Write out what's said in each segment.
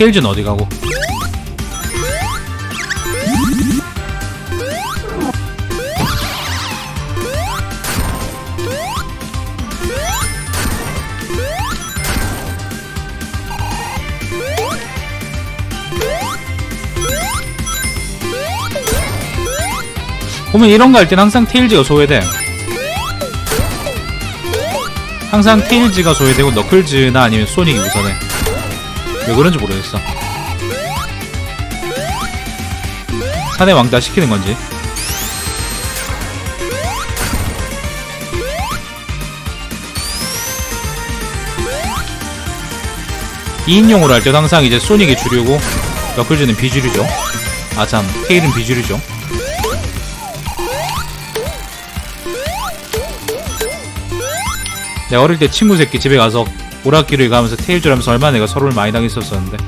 테일즈는 어디 가고? 보면 이런 거 할 땐 항상 테일즈가 소외돼. 항상 테일즈가 소외되고 너클즈나 아니면 소닉이 우선해. 왜 그런지 모르겠어. 산의 왕따 시키는 건지. 2인용으로 할 때도 항상 이제 소닉이 주류고 너클즈는 비주류죠. 아 참, 테일은 비주류죠. 내가 어릴 때 친구 새끼 집에 가서 오락기를 가면서 테일즈를 하면서 얼마나 내가 서로를 많이 당했었었는데.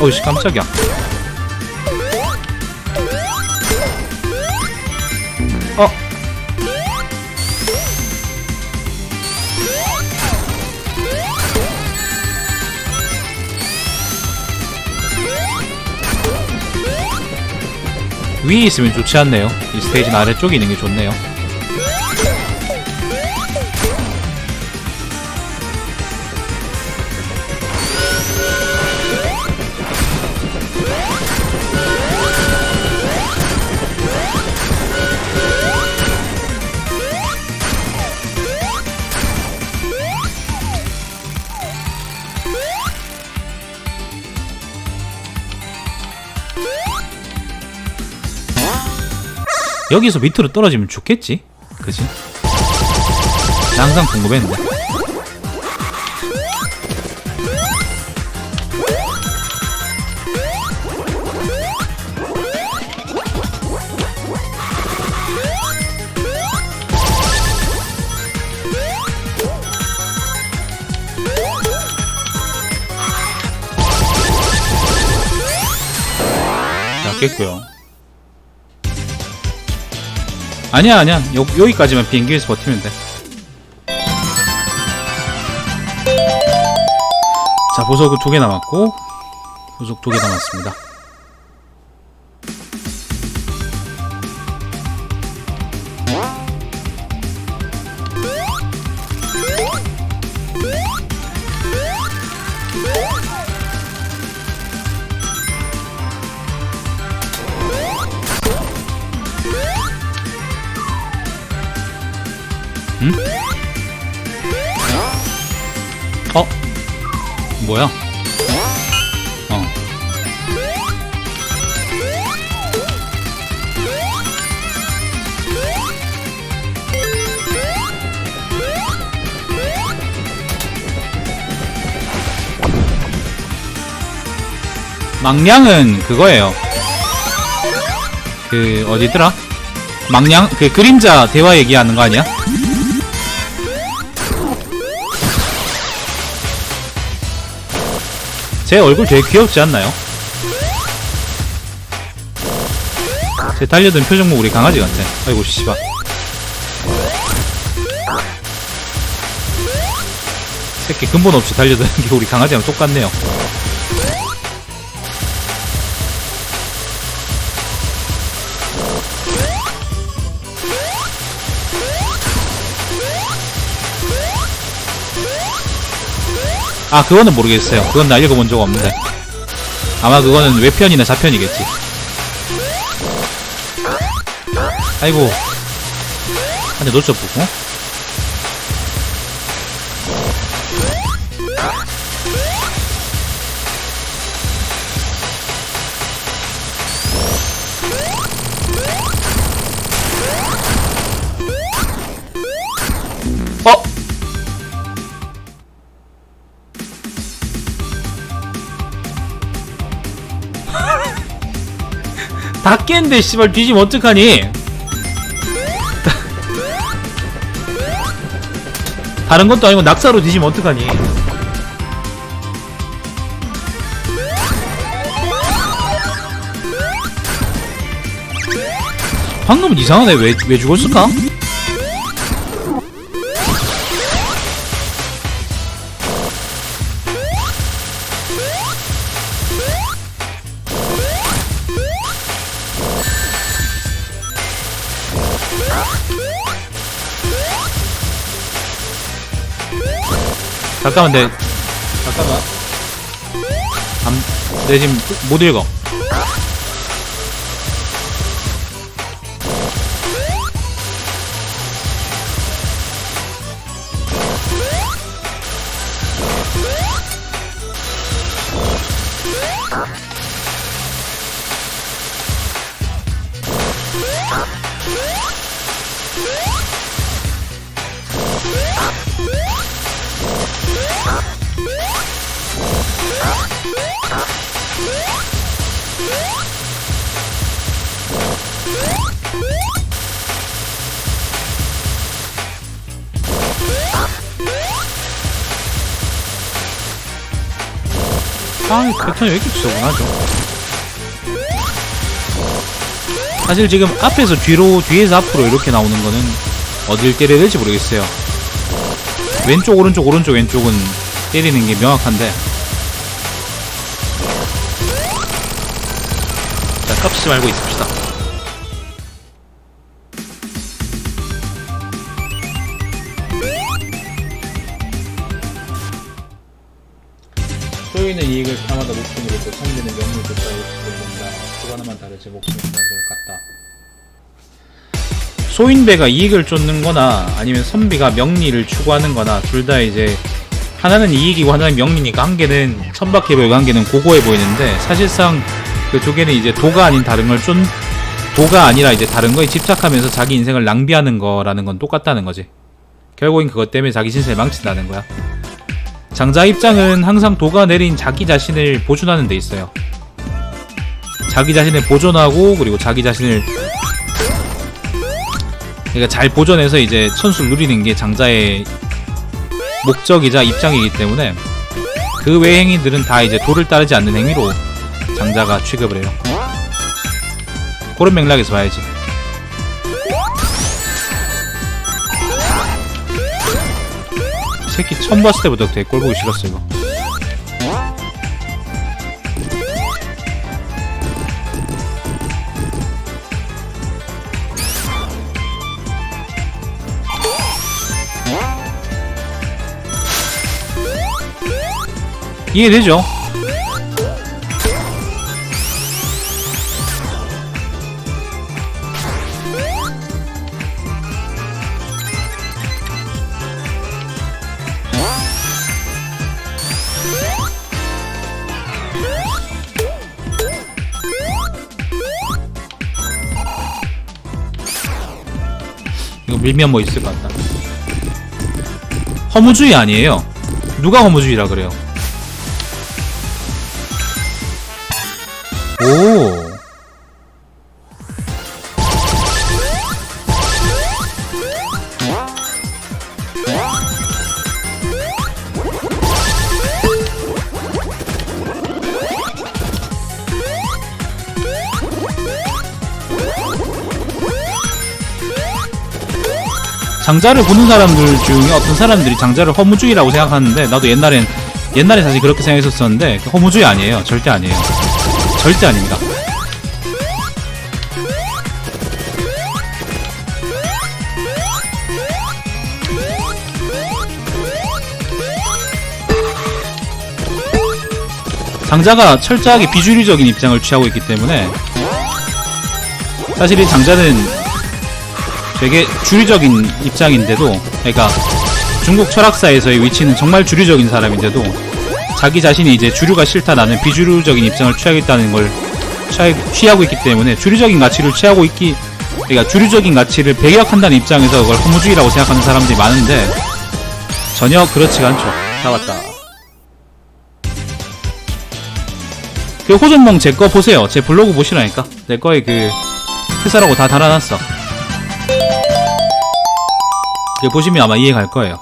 어이씨 깜짝이야 위에 있으면 좋지 않네요. 이 스테이지는 아래쪽에 있는 게 좋네요. 여기서 밑으로 떨어지면 좋겠지? 그지? 나 항상 궁금했는데. 자, 깼고요. 아니야 아니야 요, 여기까지만 비행기에서 버티면 돼. 자 보석 두개 남았고 보석 두 개 남았습니다. 뭐야? 어. 망량은 그거예요. 그 어디더라? 망량 그 그림자 대화 얘기하는 거 아니야? 제 얼굴 되게 귀엽지 않나요? 제 달려든 표정모 우리 강아지 같아. 아이고 씨발. 새끼 근본 없이 달려드는 게 우리 강아지랑 똑같네요. 아 그거는 모르겠어요. 그건 나 읽어본 적 없는데. 아마 그거는 외편이나 자편이겠지. 아이고. 한대 놓쳤고. 어? 다 깬데 씨발 뒤지면 어떡하니? 다른 것도 아니고 낙사로 뒤지면 어떡하니? 방금은 이상하네. 왜, 왜 죽었을까? 잠깐만, 내, 잠깐만. 안, 내 지금 못 읽어. 아, 패턴이 왜 이렇게 지저분하죠? 사실 지금 앞에서 뒤로, 뒤에서 앞으로 이렇게 나오는 거는 어딜 때려야 될지 모르겠어요. 왼쪽, 오른쪽, 오른쪽, 왼쪽은 때리는 게 명확한데. 자, 깝치지 말고 있읍시다. 소유인의 이익을 담아다 목숨으로 또 상대는 명예를 줬다고 본다. 그거 하나만 다르지 목숨을 다를 같다. 소인배가 이익을 쫓는 거나 아니면 선비가 명리를 추구하는 거나 둘 다 이제 하나는 이익이고 하나는 명리니까 한 개는 천박해 보이고 한 개는 고고해 보이는데 사실상 그 두 개는 이제 도가 아닌 다른 걸 쫓, 도가 아니라 이제 다른 거에 집착하면서 자기 인생을 낭비하는 거라는 건 똑같다는 거지. 결국엔 그것 때문에 자기 신세를 망친다는 거야. 장자 입장은 항상 도가 내린 자기 자신을 보존하는 데 있어요. 자기 자신을 보존하고 그리고 자기 자신을 그러니까 잘 보존해서 이제 천수를 누리는 게 장자의 목적이자 입장이기 때문에 그 외 행위들은 다 이제 도를 따르지 않는 행위로 장자가 취급을 해요. 그런 맥락에서 봐야지. 새끼 처음 봤을 때부터 되게 꼴 보기 싫었어 이거. 이해되죠? 밀면 뭐 있을 것 같다. 허무주의 아니에요. 누가 허무주의라 그래요? 오. 장자를 보는 사람들 중에 어떤 사람들이 장자를 허무주의라고 생각하는데 나도 옛날엔 옛날에 사실 그렇게 생각했었었는데 허무주의 아니에요 절대 아니에요 절대 아닙니다. 장자가 철저하게 비주류적인 입장을 취하고 있기 때문에 사실 이 장자는 되게 주류적인 입장인데도 그러니까 중국 철학사에서의 위치는 정말 주류적인 사람인데도 자기 자신이 이제 주류가 싫다 나는 비주류적인 입장을 취하겠다는 걸 취하, 취하 고 있기 때문에 주류적인 가치를 취하고 있기 그러니까 주류적인 가치를 배격한다는 입장에서 그걸 허무주의라고 생각하는 사람들이 많은데 전혀 그렇지가 않죠. 다 왔다. 그 호전몽 제 거 보세요. 제 블로그 보시라니까. 내 거에 그 회사라고 다 달아놨어. 그 보시면 아마 이해 갈 거예요.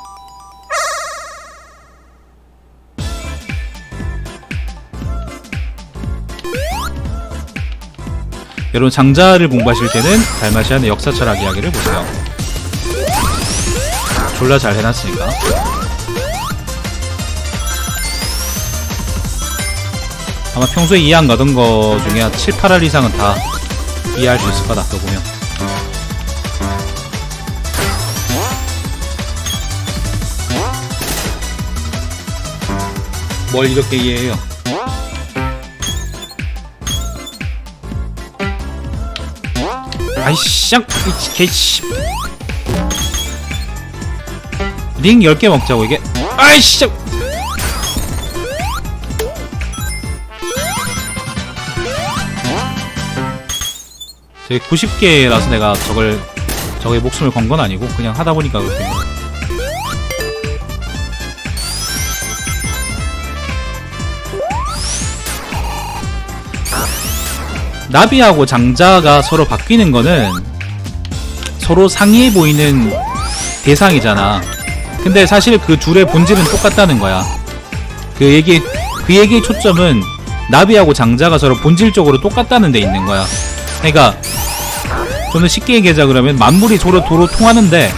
여러분 장자를 공부하실 때는 달마시안의 역사 철학 이야기를 보세요. 졸라 잘 해놨으니까. 아마 평소에 이해 안 가던 거 중에 한 7, 8할 이상은 다 이해할 수 있을 거다, 그거 보면. 뭘 이렇게 이해해요? 아이씨, 이 개씨. 링 10개 먹자고, 이게. 아이씨! 저게 90개라서 내가 저걸, 저게 목숨을 건 건 아니고, 그냥 하다 보니까 그렇게. 나비하고 장자가 서로 바뀌는 거는 서로 상이해 보이는 대상이잖아. 근데 사실 그 둘의 본질은 똑같다는 거야. 그 얘기 그 얘기의 초점은 나비하고 장자가 서로 본질적으로 똑같다는 데 있는 거야. 그러니까 저는 쉽게 얘기하자 그러면 만물이 서로 도로 통하는데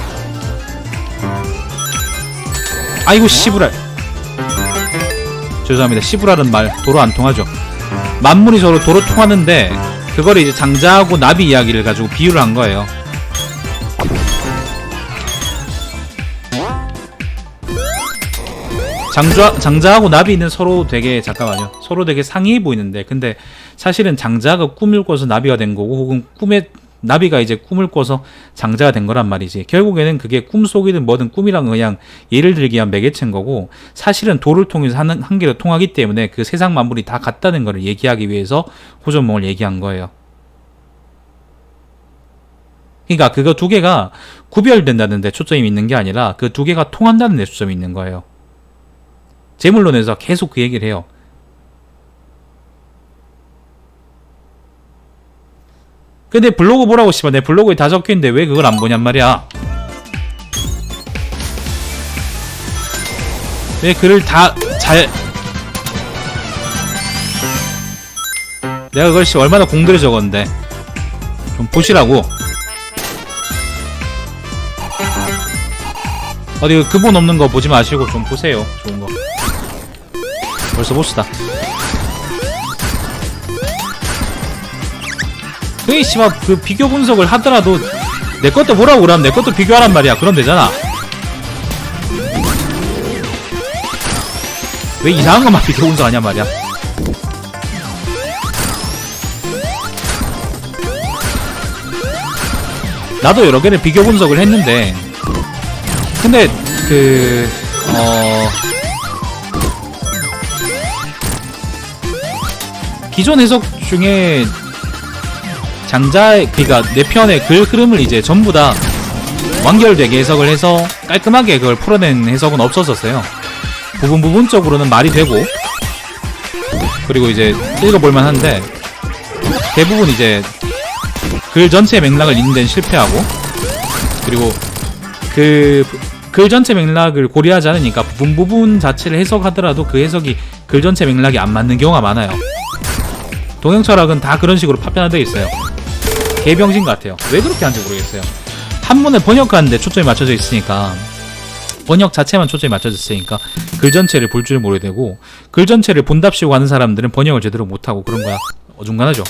아이고 씨부랄 죄송합니다 씨부랄은 말 도로 안 통하죠 만물이 서로 도로 통하는데 그걸 이제 장자하고 나비 이야기를 가지고 비유를 한 거예요. 장자, 장자하고 나비는 서로 되게 잠깐만요. 서로 되게 상이해 보이는데 근데 사실은 장자가 꿈을 꿔서 나비가 된 거고 혹은 꿈에 나비가 이제 꿈을 꿔서 장자가 된 거란 말이지. 결국에는 그게 꿈속이든 뭐든 꿈이랑 그냥 예를 들기 위한 매개체인 거고 사실은 도를 통해서 한, 한 개로 통하기 때문에 그 세상 만물이 다 같다는 거를 얘기하기 위해서 호전몽을 얘기한 거예요. 그러니까 그거 두 개가 구별된다는 데 초점이 있는 게 아니라 그 두 개가 통한다는 데 초점이 있는 거예요. 제물론에서 계속 그 얘기를 해요. 근데 블로그 보라고 씨발 내 블로그에 다 적혀있는데 왜 그걸 안 보냔 말이야. 왜 글을 다 잘 내가 그걸 씨 얼마나 공들여 적었는데. 좀 보시라고. 어디 그 근본 없는 거 보지 마시고 좀 보세요. 좋은 거. 벌써 봅시다 그게 씨발 그 비교 분석을 하더라도 내 것도 보라고 그러면 내 것도 비교하란 말이야. 그럼 되잖아. 왜 이상한 것만 비교 분석하냐 말이야. 나도 여러 개를 비교 분석을 했는데 근데 그 어... 기존 해석 중에 장자 그러니까 내 편의 글 흐름을 이제 전부 다 완결되게 해석을 해서 깔끔하게 그걸 풀어낸 해석은 없었었어요. 부분 부분적으로는 말이 되고 그리고 이제 읽어볼만 한데 대부분 이제 글 전체 맥락을 읽는 데는 실패하고 그리고 그 글 전체 맥락을 고려하지 않으니까 부분 부분 자체를 해석하더라도 그 해석이 글 전체 맥락이 안 맞는 경우가 많아요. 동양 철학은 다 그런 식으로 파편화되어 있어요. 개병신 같아요. 왜 그렇게 하는지 모르겠어요. 한문에 번역하는데 초점이 맞춰져 있으니까 번역 자체만 초점이 맞춰져 있으니까 글 전체를 볼 줄 모르게 되고 글 전체를 본답시고 하는 사람들은 번역을 제대로 못하고 그런 거야 어중간하죠.